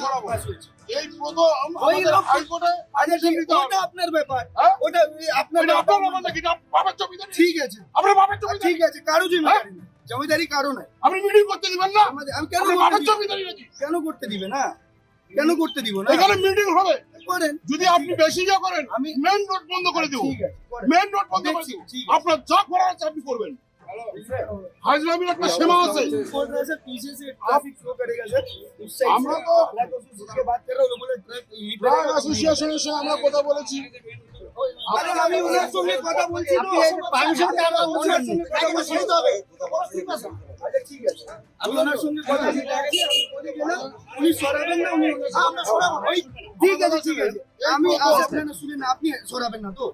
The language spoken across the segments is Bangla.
সরাবো। এই প্রথম হাইকোর্টে আচ্ছা ঠিক ওটা আপনার ব্যাপার। হ্যাঁ? ওটা আপনার বাবার জমিদারি? ঠিক আছে। আপনার বাবার জমিদারি? ঠিক আছে কারও জমিদারি জমিদারি কারও নাই। আপনি মিটিং করতে দিবেন না? আমি কেন আপনার বাবার জমিদারি নাকি কেন করতে দিবে না? কেন করতে দিব না? এখানে মিটিং হবে। করেন। যদি আপনি বেশি ইয়ে করেন আমি মেন রোড বন্ধ করে দেবো। মেন রোড বন্ধ করে দেবো। আপনার যা করার আছে আপনি করবেন। হাজরামির একটা সীমা আছে। আমরা কথা বলেছি। আমি ওনার সঙ্গে কথা বলছি পারমিশনটা আমরা ওনার আচ্ছা, আমি ওনার সঙ্গে কথা বলছি। আচ্ছা, উনি সরাবেন না উনি আমরা সরাবো ঠিক আছে ঠিক আছে। আমি আপনারা শুনেন আপনি সরাবেন না তো।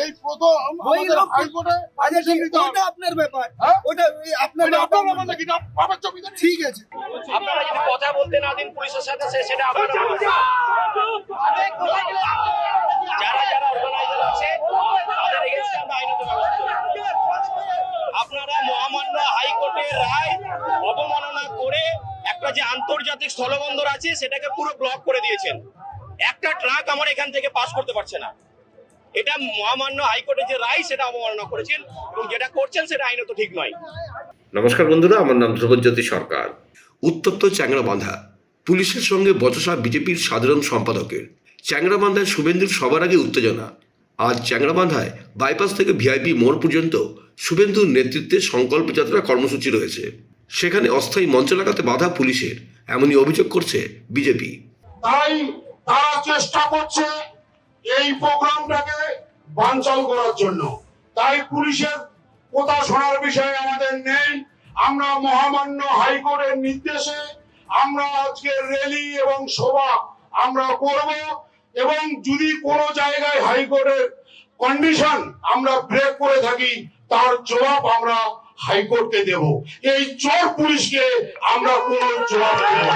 এই প্রথম আচ্ছা। ওটা ব্যাপার? ওটা? ঠিক আছে। যদি কথা বলতে না দিন পুলিশের সাথে সেটা আপনারা বলবেন। যারা যারা অর্গানাইজার আছে তাদের এগেনস্টে আমরা আইনত আপনারা মহামান্য হাইকোর্টের রায় অবমাননা করে একটা যে আন্তর্জাতিক স্থলবন্দর আছে, সেটাকে পুরো ব্লক করে দিয়েছেন। একটা ট্রাক আমার এখান থেকে পাস করতে পারছে না। এটা মহামান্য হাইকোর্টের যে রায়, সেটা অবমাননা করেছেন এবং যেটা করছেন, সেটা আইনত ঠিক নয়। নমস্কার বন্ধুরা, আমার নাম ধ্রুবজ্যোতি সরকার। উত্তপ্ত চ্যাংরাবান্ধা, পুলিশের সঙ্গে বচসা বিজেপির সাধারণ সম্পাদকের। চ্যাংরাবান্ধায় শুভেন্দুর সবার আগে উত্তেজনা। আজ চ্যাংরাবান্ধায় বাইপাস থেকে ভিআইপি মোড় পর্যন্ত শুভেন্দুর নেতৃত্বে সংকল্প যাত্রা কর্মসূচি রয়েছে। সেখানে অস্থায়ী মঞ্চ লাগাতে বাধা পুলিশের। এমনই অভিযোগ করছে বিজেপি। তাই তারা চেষ্টা করছে এই প্রোগ্রামটাকে বানচাল করার জন্য। তাই পুলিশের কথা শোনার বিষয়ে আমাদের নেই। আমরা মহামান্য হাইকোর্টের নির্দেশে আমরা আজকে র্যালি এবং সভা আমরা করব এবং যদি কোনো জায়গায় হাইকোর্টের কন্ডিশন আমরা ব্রেক করে থাকি, তার জবাব আমরা হাইকোর্টকে দেব। এই চোর পুলিশকে আমরা কোনো জবাব দেব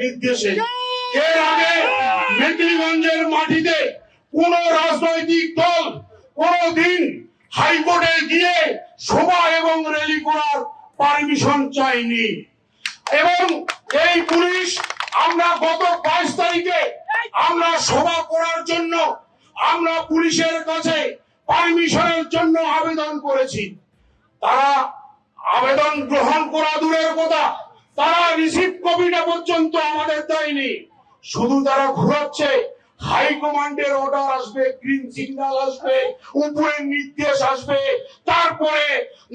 নির্দেশে। মেদিনীগঞ্জের মাটিতে কোন রাজনৈতিক দল কোনদিন হাইকোর্টে গিয়ে সভা এবং র্যালি করার পারমিশন চাইনি। এবং এই পুলিশ আমরা গত বাইশ তারিখে আমরা সভা করার জন্য আমরা পুলিশের কাছে পারমিশনের জন্য আবেদন করেছি। তারা আবেদন গ্রহণ করা দূরের কথা, তারা রিসিভ কপিটা পর্যন্ত আমাদের দেয়নি। শুধু তারা ঘুরাচ্ছে হাইকমান্ডের অর্ডার আসবে গ্রিন সিগন্যাল আসবে উপরের নির্দেশ আসবে, তারপরে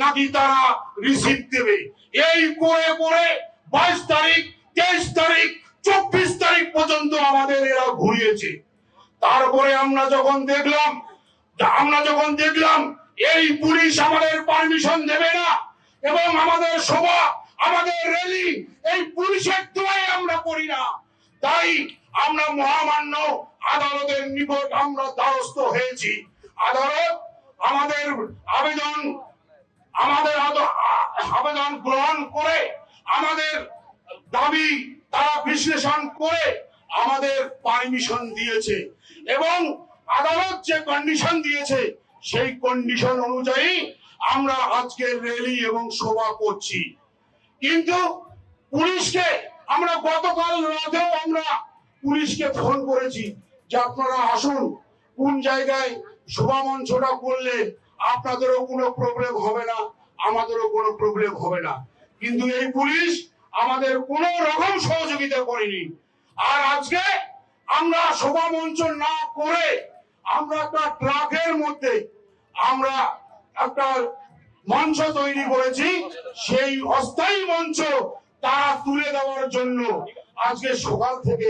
নাকি তারা রিসিভ দেবে। এই করে করে বাইশ তারিখ, তেইশ তারিখ, চব্বিশ তারিখ পর্যন্ত আমাদের এরা ঘুরিয়েছে। তারপরে আমরা যখন দেখলাম, আমরা যখন দেখলাম, এই পুলিশ আমাদের পারমিশন দেবে না, এবং আমাদের সভা, আমাদের র্যালি এই পুলিশের দোয়াই আমরা করি না। তাই আমরা মহামান্য আদালতের নিকট আমরা দ্বারস্থ হয়েছি। আদালত আমাদের আবেদন আমাদের আবেদন গ্রহণ করে, আমাদের দাবি তারা বিশ্লেষণ করে আমাদের পারমিশন দিয়েছে এবং আদালত যে কন্ডিশন দিয়েছে, সেই কন্ডিশন অনুযায়ী আমরা আজকে র্যালি এবং সভা করছি। কিন্তু পুলিশকে আমরা গতকাল রাতেও আমরা পুলিশকে ফোন করেছি। যে আপনারা আসুন। কোন জায়গায় শোভা মঞ্চটা করলে আপনাদেরও কোনো প্রবলেম হবে না, আমাদেরও কোনো প্রবলেম হবে না। কিন্তু এই পুলিশ আমাদের কোন রকম সহযোগিতা করেনি। আর আজকে আমরা শোভা মঞ্চ না করে আমরা একটা ট্রাকের মধ্যে আমরা একটা মঞ্চ তৈরি করেছি। সেই অস্থায়ী মঞ্চ তারা তুলে দেওয়ার জন্য আজকে সকাল থেকে